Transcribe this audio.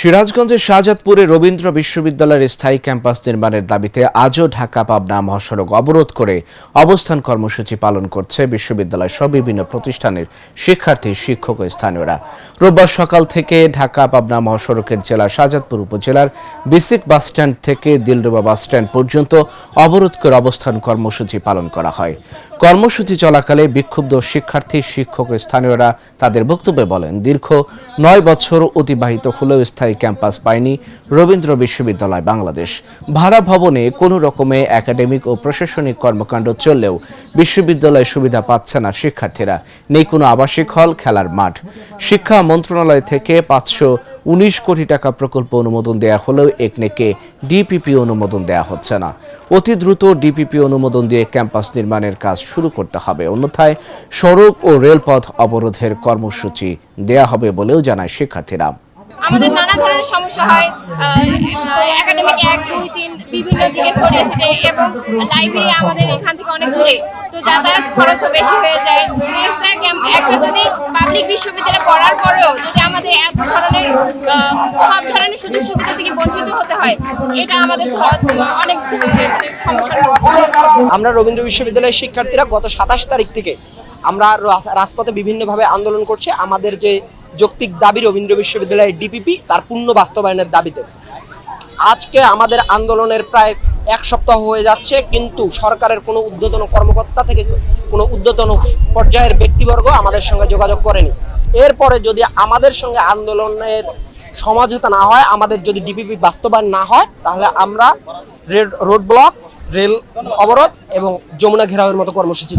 সিরাজগঞ্জের শাহজাদপুরে রবীন্দ্র বিশ্ববিদ্যালয়ের স্থায়ী ক্যাম্পাস নির্মাণের দাবিতে আজও ঢাকা, পাবনা মহাসড়ক অবরোধ করে অবস্থান কর্মসূচি পালন করছে বিশ্ববিদ্যালয় সহ বিভিন্ন প্রতিষ্ঠানের শিক্ষার্থী, শিক্ষক ও স্থানীয়রা। রোববার সকাল থেকে ঢাকা, পাবনা মহাসড়কের জেলা শাহজাদপুর উপজেলার বিসিক বাসস্ট্যান্ড থেকে দিলরুবা বাসস্ট্যান্ড পর্যন্ত অবরোধ করে অবস্থান কর্মসূচি পালন করা হয়। কর্মসূচি চলাকালে বিক্ষুব্ধ শিক্ষার্থী, শিক্ষক ও স্থানীয়রা তাদের বক্তব্যে বলেন, দীর্ঘ নয় বছর অতিবাহিত হলেও স্থায়ী ক্যাম্পাস পায়নি রবীন্দ্র বিশ্ববিদ্যালয় বাংলাদেশ। ভাড়া ভবনে কোনো রকমে একাডেমিক ও প্রশাসনিক কর্মকাণ্ড চললেও বিশ্ববিদ্যালয়ে সুবিধা পাচ্ছে না শিক্ষার্থীরা। নেই কোনো আবাসিক হল, খেলার মাঠ। শিক্ষা মন্ত্রণালয় থেকে পাঁচশো উনিশ কোটি টাকা প্রকল্প অনুমোদন দেয়া হলেও একনেকে ডিপিপি অনুমোদন দেয়া হচ্ছে না। অতি দ্রুত ডিপিপি অনুমোদন দিয়ে ক্যাম্পাস নির্মাণের কাজ শুরু করতে হবে। অন্যথায় সড়ক ও রেলপথ অবরোধের কর্মসূচি দেয়া হবে বলেও জানায় শিক্ষার্থীরা। আমাদের নানা ধরনের সমস্যা হয় একাডেমিক এক, দুই, তিন বিভিন্ন দিকে ছড়িয়ে ছিটে এবং লাইব্রেরি আমাদের এখান থেকে অনেক দূরে। তো যাতায়াত খরচও বেশি হয়ে যায়। একটা যদি পাবলিক বিশ্ববিদ্যালয়ে পড়ার পরেও যদি আমাদের এত ধরনের সব ধরনের সুযোগ সুবিধা থেকে বঞ্চিত হতে হয়, এটা আমাদের অনেক মানে সমস্যার আমরা রবীন্দ্র বিশ্ববিদ্যালয়ের শিক্ষার্থীরা গত সাতাশ তারিখ থেকে আমরা রাজপথে বিভিন্নভাবে আন্দোলন করছি। আমাদের যে যৌক্তিক দাবি রবীন্দ্র বিশ্ববিদ্যালয়ের ডিপিপি তার পূর্ণ বাস্তবায়নের দাবিতে আজকে আমাদের আন্দোলনের প্রায় এক সপ্তাহ হয়ে যাচ্ছে, কিন্তু সরকারের কোনো ঊর্ধ্বতন কর্মকর্তা থেকে কোনো ঊর্ধ্বতন পর্যায়ের ব্যক্তিবর্গ আমাদের সঙ্গে যোগাযোগ করেনি এরপরে যদি আমাদের সঙ্গে আন্দোলনের সমঝোতা না হয়, আমাদের যদি ডিপিপি বাস্তবায়ন না হয়, তাহলে আমরা রেড ব্লক রেল অবরোধ এবং যমুনা ঘেরাওয়ের মতো কর্মসূচি।